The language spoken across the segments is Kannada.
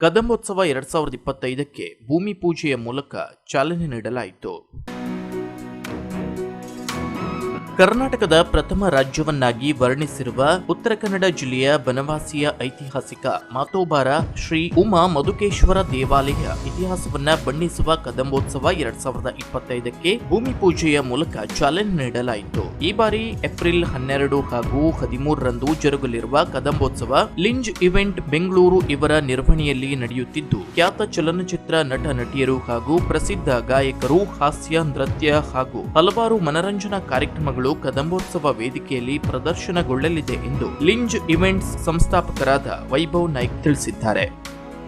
ಕದಂಬೋತ್ಸವ ಎರಡ್ ಸಾವಿರದ ಇಪ್ಪತ್ತೈದಕ್ಕೆ ಭೂಮಿ ಪೂಜೆಯ ಮೂಲಕ ಚಾಲನೆ ನೀಡಲಾಯಿತು. ಕರ್ನಾಟಕದ ಪ್ರಥಮ ರಾಜ್ಯವನ್ನಾಗಿ ವರ್ಣಿಸಿರುವ ಉತ್ತರ ಕನ್ನಡ ಜಿಲ್ಲೆಯ ಬನವಾಸಿಯ ಐತಿಹಾಸಿಕ ಮಾತೋಬಾರ ಶ್ರೀ ಉಮಾ ಮಧುಕೇಶ್ವರ ದೇವಾಲಯ ಇತಿಹಾಸವನ್ನ ಬಣ್ಣಿಸುವ ಕದಂಬೋತ್ಸವ ಎರಡ್ ಸಾವಿರದ ಇಪ್ಪತ್ತೈದಕ್ಕೆ ಭೂಮಿ ಪೂಜೆಯ ಮೂಲಕ ಚಾಲನೆ ನೀಡಲಾಯಿತು. ಈ ಬಾರಿ ಏಪ್ರಿಲ್ ಹನ್ನೆರಡು ಹಾಗೂ ಹದಿಮೂರರಂದು ಜರುಗಲಿರುವ ಕದಂಬೋತ್ಸವ ಲಿಂಜ್ ಇವೆಂಟ್ ಬೆಂಗಳೂರು ಇವರ ನಿರ್ವಹಣೆಯಲ್ಲಿ ನಡೆಯುತ್ತಿದ್ದು, ಖ್ಯಾತ ಚಲನಚಿತ್ರ ನಟ ನಟಿಯರು ಹಾಗೂ ಪ್ರಸಿದ್ಧ ಗಾಯಕರು ಹಾಸ್ಯ, ನೃತ್ಯ ಹಾಗೂ ಹಲವಾರು ಮನರಂಜನಾ ಕಾರ್ಯಕ್ರಮಗಳು ಕದಂಬೋತ್ಸವ ವೇದಿಕೆಯಲ್ಲಿ ಪ್ರದರ್ಶನಗೊಳ್ಳಲಿದೆ ಎಂದು ಲಿಂಜ್ ಇವೆಂಟ್ಸ್ ಸಂಸ್ಥಾಪಕರಾದ ವೈಭವ್ ನಾಯ್ಕ್ ತಿಳಿಸಿದ್ದಾರೆ.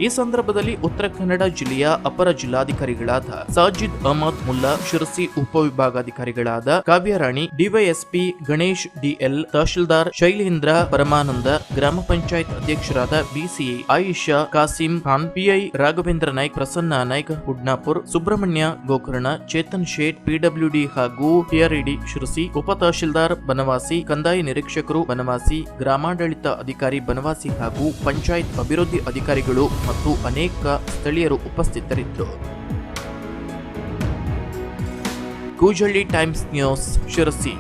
ಈ ಸಂದರ್ಭದಲ್ಲಿ ಉತ್ತರ ಕನ್ನಡ ಜಿಲ್ಲೆಯ ಅಪರ ಜಿಲ್ಲಾಧಿಕಾರಿಗಳಾದ ಸಾಜಿದ್ ಅಹಮದ್ ಮುಲ್ಲಾ, ಶಿರಸಿ ಉಪವಿಭಾಗಾಧಿಕಾರಿಗಳಾದ ಕಾವ್ಯರಾಣಿ, ಡಿವೈಎಸ್ಪಿ ಗಣೇಶ್ ಡಿಎಲ್, ತಹಶೀಲ್ದಾರ್ ಶೈಲೇಂದ್ರ ಪರಮಾನಂದ, ಗ್ರಾಮ ಪಂಚಾಯತ್ ಅಧ್ಯಕ್ಷರಾದ ಬಿಸಿ ಆಯಿಷಾ, ಕಾಸಿಂ ಖಾನ್, ಪಿಐ ರಾಘವೇಂದ್ರ ನಾಯ್ಕ್, ಪ್ರಸನ್ನ ನಾಯ್ಕ, ಹುಡ್ನಾಪುರ್, ಸುಬ್ರಹ್ಮಣ್ಯ ಗೋಕರ್ಣ, ಚೇತನ್ ಶೇಟ್, ಪಿಡಬ್ಲ್ಯೂಡಿ ಹಾಗೂ ಪಿಆರ್ಇಡಿ ಶಿರಸಿ ಉಪ ತಹಶೀಲ್ದಾರ್ ಬನವಾಸಿ, ಕಂದಾಯ ನಿರೀಕ್ಷಕರು ಬನವಾಸಿ, ಗ್ರಾಮಾಡಳಿತ ಅಧಿಕಾರಿ ಬನವಾಸಿ ಹಾಗೂ ಪಂಚಾಯತ್ ಅಭಿವೃದ್ಧಿ ಅಧಿಕಾರಿಗಳು ಮತ್ತು ಅನೇಕ ಸ್ಥಳೀಯರು ಉಪಸ್ಥಿತರಿದ್ದರು. Koojalli times news, Sirsi.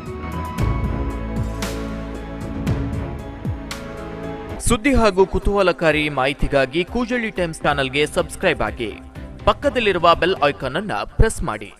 ಸುದ್ದಿ ಹಾಗೂ ಕುತೂಹಲಕಾರಿ ಮಾಹಿತಿಗಾಗಿ ಕೂಜಳ್ಳಿ ಟೈಮ್ಸ್ ಚಾನಲ್ಗೆ ಸಬ್ಸ್ಕ್ರೈಬ್ ಆಗಿ. ಪಕ್ಕದಲ್ಲಿರುವ ಬೆಲ್ ಐಕಾನ್ ಅನ್ನು ಪ್ರೆಸ್ ಮಾಡಿ.